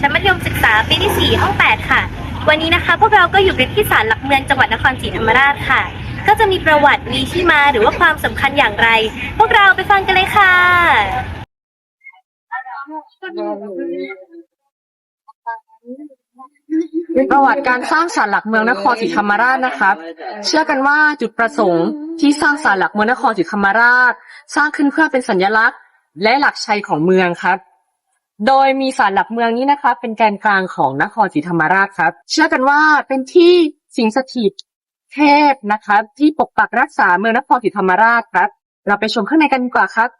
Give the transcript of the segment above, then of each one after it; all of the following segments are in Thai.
ชั้นมัธยมศึกษาปีที่ 4 ห้อง 8 ค่ะ วันนี้นะคะ พวกเราก็อยู่กันที่ศาลหลักเมืองจังหวัดนครศรีธรรมราชค่ะ ก็จะมีประวัติมีที่มาหรือว่าความสำคัญอย่างไร พวกเราไปฟังกันเลยค่ะ ประวัติการสร้างศาลหลักเมืองนครศรีธรรมราชนะครับ เชื่อกันว่าจุดประสงค์ที่สร้างศาลหลักเมืองนครศรีธรรมราช สร้างขึ้นเพื่อเป็นสัญลักษณ์ และหลักชัยของเมืองครับ โดยมีศาลหลักเมืองนี้นะครับเป็นแกนกลางของนครศรีธรรมราชครับ เชื่อกันว่าเป็นที่สิงสถิตเทพนะครับที่ปกปักรักษาเมืองนครศรีธรรมราชครับ เราไปชมข้างในกันดีกว่าครับ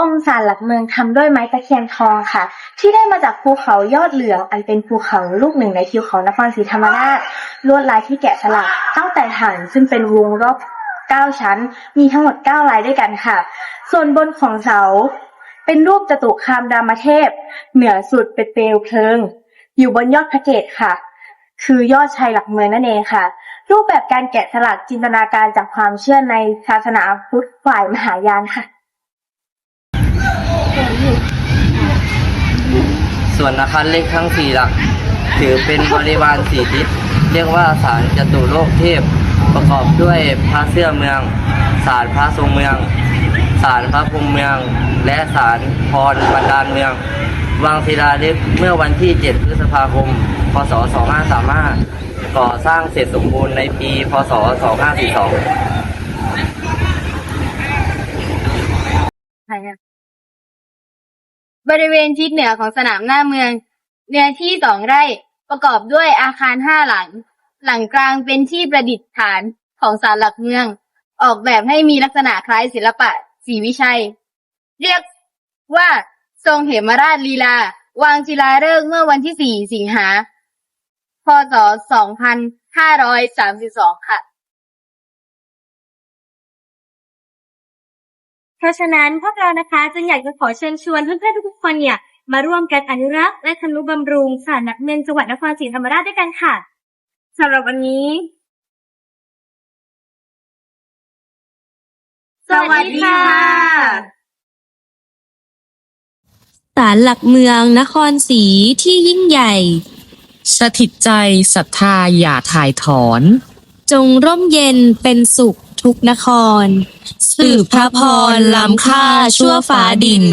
องศาลหลักเมืองทำด้วยไม้ตะเคียนทองค่ะ ที่ได้มาจากภูเขายอดเหลือง อันเป็นภูเขาลูกหนึ่งในทิวเขานครศรีธรรมราชลวดลายที่แกะสลักตั้งแต่ฐานซึ่งเป็นวงรอบ เก้าชั้น มีทั้งหมดเก้าลายด้วยกันค่ะ ส่วนบนของเสา เป็นรูปจตุคามรามเทพ เหนือสุดเป็นเปลวเพลิง อยู่บนยอดพระเกศค่ะ คือยอดชัยหลักเมืองนั่นเองค่ะ รูปแบบการแกะสลักจินตนาการจากความเชื่อในศาสนาพุทธฝ่ายมหายานค่ะ ส่วนอาคารเล็กทั้งสี่หลัก ถือเป็นบริวารสี่ทิศเรียกว่าศาลจตุโลกเทพ ประกอบด้วยพระเสื้อเมืองศาลพระทรงเมืองศาลพระภูมิเมือง และศาลพรบรรดาลเมือง วางศิลาฤกษ์เมื่อวันที่ 7 พฤษภาคม พศ 2535 ก่อสร้างเสร็จสมบูรณ์ในปี พศ 2542 บริเวณทิศเหนือของสนามหน้าเมือง เนื้อที่สองไร่ประกอบด้วยอาคารห้าหลัง หลังกลางเป็นที่ประดิษฐานของศาลหลักเมือง ออกแบบให้มีลักษณะคล้ายศิลปะศรีวิชัย เรียกว่าทรงเหมราชลีลา วางศิลาฤกษ์เมื่อวันที่สี่สิงหา พศสองพันห้าร้อยสามสิบสองค่ะ เพราะฉะนั้นพวกเรานะคะจึงอยากจะขอเชิญชวนเพื่อนๆทุกคนเนี่ย มาร่วมกันอนุรักษ์และทนุบำรุงศาลหลักเมืองจังหวัดนครศรีธรรมราชด้วยกันค่ะ สำหรับวันนี้ สวัสดีค่ะ ศาลหลักเมืองนครศรีที่ยิ่งใหญ่ สถิตใจศรัทธาอย่าถ่ายถอน จงร่มเย็นเป็นสุขทุกนคร สืบพระพรล้ำค่าชั่วฟ้าดิน